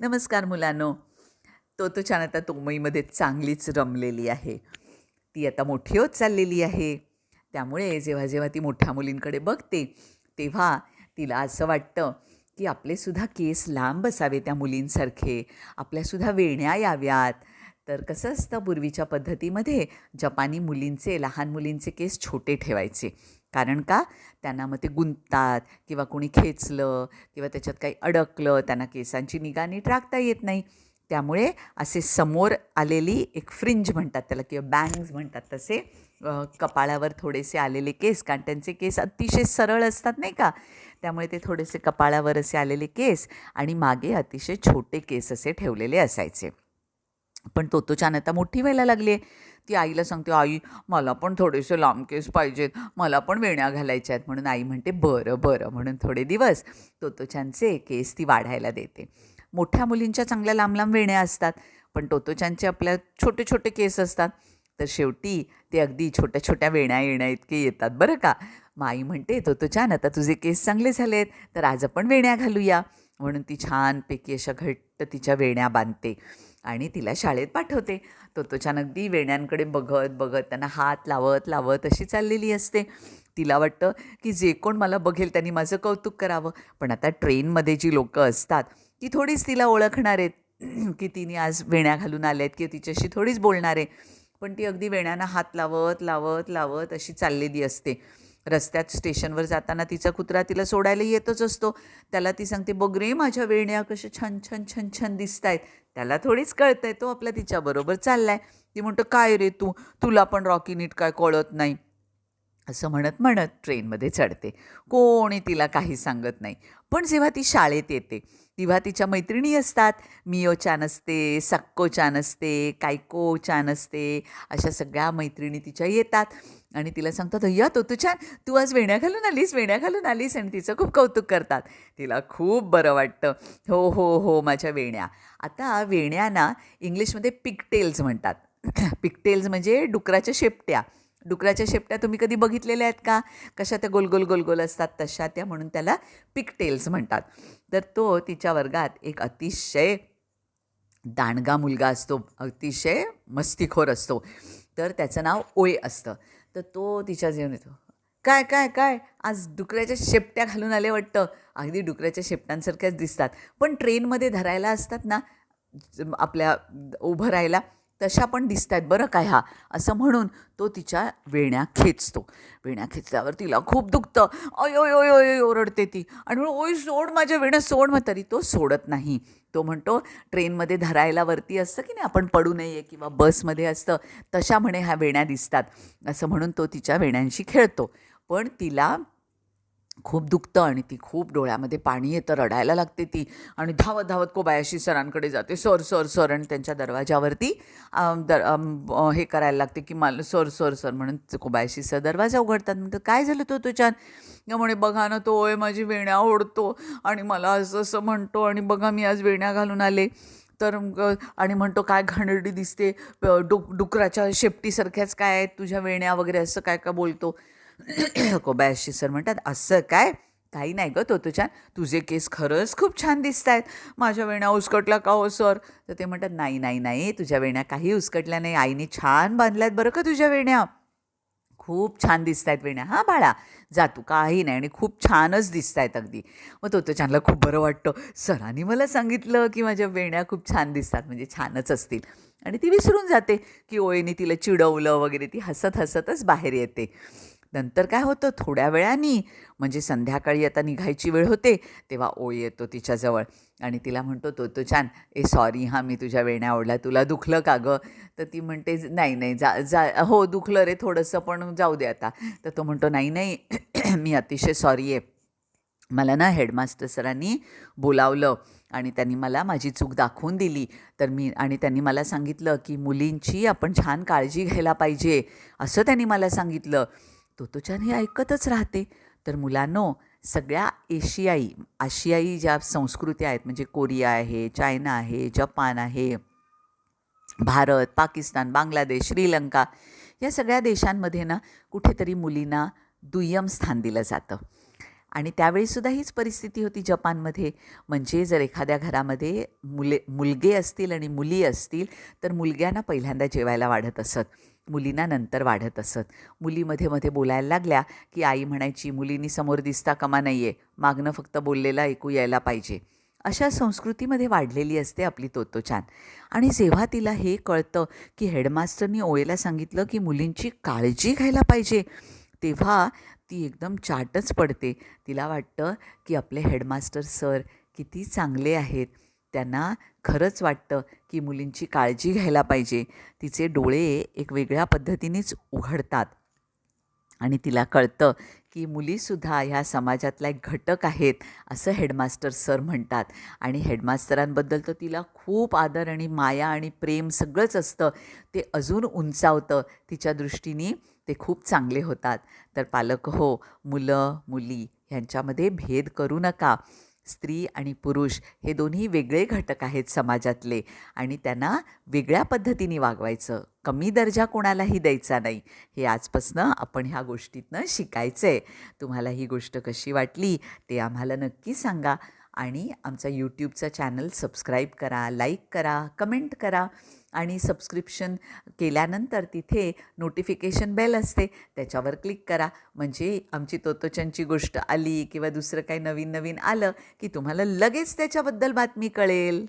नमस्कार मुलांनो. तो तो छान आता तोमईमध्ये चांगलीच रमलेली आहे. ती आता मोठी होत चाललेली आहे. त्यामुळे जेव्हा जेव्हा ती मोठ्या मुलींकडे बघते तेव्हा तिला असं वाटतं की आपलेसुद्धा केस लांब असावे त्या मुलींसारखे. आपल्यासुद्धा वेण्या याव्यात. तर कसं असतं पूर्वीच्या पद्धतीमध्ये जपानी मुलींचे लहान मुलींचे केस छोटे ठेवायचे. कारण का? त्यांना मग ते गुंततात किंवा कोणी खेचलं किंवा त्याच्यात काही अडकलं त्यांना केसांची निगा नीट राखता येत नाही. त्यामुळे असे समोर आलेली एक फ्रिंज म्हणतात त्याला किंवा बँग्स म्हणतात तसे कपाळावर थोडेसे आलेले केस कारण त्यांचे केस अतिशय सरळ असतात नाही का? त्यामुळे ते थोडेसे कपाळावर असे आलेले केस आणि मागे अतिशय छोटे केस असे ठेवलेले असायचे. पण तोतोचान आता मोठी व्हायला लागली आहे ती आईला सांगते आई मला पण थोडेसे लांब केस पाहिजेत. मला पण वेण्या घालायच्या आहेत. म्हणून आई म्हणते बरं बरं. म्हणून थोडे दिवस तोतोचानचे केस ती वाढायला देते. मोठ्या मुलींच्या चांगल्या लांब लांब वेण्या असतात पण टोतोचांचे आपल्या छोटे छोटे केस असतात. तर शेवटी ते अगदी छोट्या छोट्या वेण्या येण्या इतके येतात बरं का? माई आई म्हणते तोतोचान आता तुझे केस चांगले झालेत तर आज आपण वेण्या घालूया. म्हणून ती छानपैकी अशा घट्ट तिच्या वेण्या बांधते. आणि तिला शाळेत पाठवते. तो तो अगदी वेण्यांकडे बघत बघत त्यांना हात लावत लावत अशी चाललेली असते. तिला वाटतं की जे कोण मला बघेल त्यांनी माझं कौतुक करावं. पण आता ट्रेनमध्ये जी लोकं असतात ती थोडीच तिला ओळखणार आहेत. की तिने आज वेण्या घालून आल्या आहेत किंवा तिच्याशी थोडीच बोलणार आहे. पण ती अगदी वेण्यांना हात लावत लावत लावत अशी चाललेली असते. रस्त्यात स्टेशनवर जाताना तिचा कुत्रा तिला सोडायला येतच असतो. त्याला ती सांगते बघ रे माझ्या वेण्या कशा छान छान छान छान दिसत आहेत त्याला थोडीच कळतंय तो आपला तिच्याबरोबर चाललाय. ती म्हणतो काय रे तू? तुला पण रॉकी नीट काय कळत नाही. असं म्हणत म्हणत ट्रेनमध्ये चढते. कोणी तिला काही सांगत नाही. पण जेव्हा ती शाळेत येते तेव्हा तिच्या मैत्रिणी असतात. मियो छान असते सक्को छान असते कायको छान असते अशा सगळ्या मैत्रिणी तिच्या येतात. आणि तिला सांगतात अय्या तो तू छान. तू आज वेण्या घालून आलीस वेण्या घालून आलीस. आणि तिचं खूप कौतुक करतात. तिला खूप बरं वाटतं. हो हो हो माझ्या वेण्या. आता वेण्या इंग्लिशमध्ये पिकटेल्स म्हणतात. पिकटेल्स म्हणजे डुकराच्या शेपट्या. डुकराच्या शेपट्या तुम्ही कधी बघितलेल्या आहेत का? कशा त्या गोल गोल गोल गोल असतात तशा त्या म्हणून त्याला पिकटेल्स म्हणतात. तर तो तिच्या वर्गात एक अतिशय दांडगा मुलगा असतो अतिशय मस्तीखोर असतो. तर त्याचं नाव ओय असतं. तर तो तिच्या जेवण येतो. काय काय काय? आज डुकऱ्याच्या शेपट्या घालून आले वाटतं. अगदी डुकऱ्याच्या शेपट्यांसारख्याच दिसतात. पण ट्रेनमध्ये धरायला असतात ना आपल्या उभं राहायला तशा पण दिसत आहेत बरं काय हा असं म्हणून तो तिच्या वेण्या खेचतो. वेण्या खेचल्यावर तिला खूप दुखतं. अयो ओय ओय ओय ओरडते ती. आणि म्हणून ओय सोड माझ्या वेण्या सोड मग तरी. तो सोडत नाही. तो म्हणतो ट्रेनमध्ये धरायला वरती असतं की नाही? आपण पडू नये किंवा बसमध्ये असतं. तशा म्हणे ह्या वेण्या दिसतात. असं म्हणून तो तिच्या वेण्यांशी खेळतो. पण तिला खूप दुखतं आणि ती खूप डोळ्यामध्ये पाणी येतं रडायला लागते ती आणि धावत धावत कोबायाशी सरांकडे जाते. सर सर सर आणि त्यांच्या दरवाजावरती दर हे करायला लागते की मला सर सर सर म्हणून कोबायाशी सर दरवाजा उघडतात. म्हणतात काय झालं तो तुझ्यान म्हणे बघा ना तो ओय माझी वेण्या ओढतो आणि मला असं असं म्हणतो आणि बघा मी आज वेण्या घालून आले. तर मग आणि म्हणतो काय घाणेरडी दिसते डुक डुकराच्या शेपटीसारख्याच काय आहेत तुझ्या वेण्या वगैरे असं काय काय बोलतो? कोबॅशी सर म्हणतात असं काय? काही नाही गं तो तुझ्या तुझे केस खरंच खूप छान दिसत आहेत माझ्या वेण्या उसकटल्या का हो सर? तर ते म्हणतात नाही नाही नाही तुझ्या वेण्या काही उसकटल्या नाही. आईने छान बांधल्यात बरं का तुझ्या वेण्या. खूप छान दिसत आहेत वेण्या हां बाळा. जा तू काही नाही आणि खूप छानच दिसत आहेत अगदी. मग तो छानला खूप बरं वाटतं. सरांनी मला सांगितलं की माझ्या वेण्या खूप छान दिसतात म्हणजे छानच असतील. आणि ती विसरून जाते की ओळीने तिला चिडवलं वगैरे ती हसत हसतच बाहेर येते. नंतर काय होतं? थोड्या वेळाने म्हणजे संध्याकाळी आता निघायची वेळ होते तेव्हा ओय येतो तिच्याजवळ. आणि तिला म्हणतो तो तो छान ए सॉरी हां मी तुझ्या वेण्या आवडल्या तुला दुखलं का गं? तर ती म्हणते नाही नाही जा जा हो दुखलं रे थोडंसं पण जाऊ दे आता. तर तो म्हणतो नाही नाही मी अतिशय सॉरी आहे. मला ना हेडमास्टर सरांनी बोलावलं आणि त्यांनी मला माझी चूक दाखवून दिली. तर मी आणि त्यांनी मला सांगितलं की मुलींची आपण छान काळजी घ्यायला पाहिजे. असं त्यांनी मला सांगितलं. तोतोचान हे ऐकतच राहते. तर मुलांनो सगळ्या एशियाई आशियाई ज्या संस्कृत्या आहेत म्हणजे कोरिया आहे चायना आहे जपान आहे भारत पाकिस्तान बांगलादेश श्रीलंका या सगळ्या देशांमध्ये ना कुठेतरी मुलींना दुय्यम स्थान दिलं जातं. आणि त्यावेळीसुद्धा हीच परिस्थिती होती जपानमध्ये. म्हणजे जर एखाद्या घरामध्ये मुले मुलगे असतील आणि मुली असतील तर मुलग्यांना पहिल्यांदा जेवायला वाढत असत. मुलींना नंतर वाढत असत. मुली मध्ये मध्ये बोलायला लागल्या की आई म्हणायची मुलींनी समोर दिसता कमा नाही आहे मागणं फक्त बोललेलं ऐकू यायला पाहिजे. अशा संस्कृतीमध्ये वाढलेली असते आपली तोतोचान आणि जेव्हा तिला हे कळतं की हेडमास्टरनी ओळेला सांगितलं की मुलींची काळजी घ्यायला पाहिजे तेव्हा ती एकदम चाटच पडते. तिला वाटतं की आपले हेडमास्टर सर किती चांगले आहेत. त्यांना खरंच वाटतं की मुलींची काळजी घ्यायला पाहिजे. तिचे डोळे एक वेगळ्या पद्धतीनेच उघडतात. आणि तिला कळतं की मुलीसुद्धा ह्या समाजातला एक घटक आहेत असं हेडमास्टर सर म्हणतात. आणि हेडमास्तरांबद्दल तर तिला खूप आदर आणि माया आणि प्रेम सगळंच असतं. ते अजून उंचावतं. तिच्या दृष्टीने ते खूप चांगले होतात. तर पालक हो मुलं मुली ह्यांच्यामध्ये भेद करू नका. स्त्री आणि पुरुष हे दोन्ही वेगळे घटक आहेत समाजातले. आणि त्यांना वेगळ्या पद्धतीने वागवायचं. कमी दर्जा कोणालाही द्यायचा नाही. हे आजपासनं आपण ह्या गोष्टीतनं शिकायचं आहे तुम्हाला ही गोष्ट कशी वाटली ते आम्हाला नक्की सांगा. आणि आमचा यूट्यूबचा चॅनल सबस्क्राईब करा लाईक करा कमेंट करा आणि सबस्क्रिप्शन केल्यानंतर तिथे नोटिफिकेशन बेल असते त्याच्यावर क्लिक करा. म्हणजे आमची तोतोचनची गोष्ट आली किंवा दुसरं काही नवीन नवीन आलं की तुम्हाला लगेच त्याच्याबद्दल बातमी कळेल.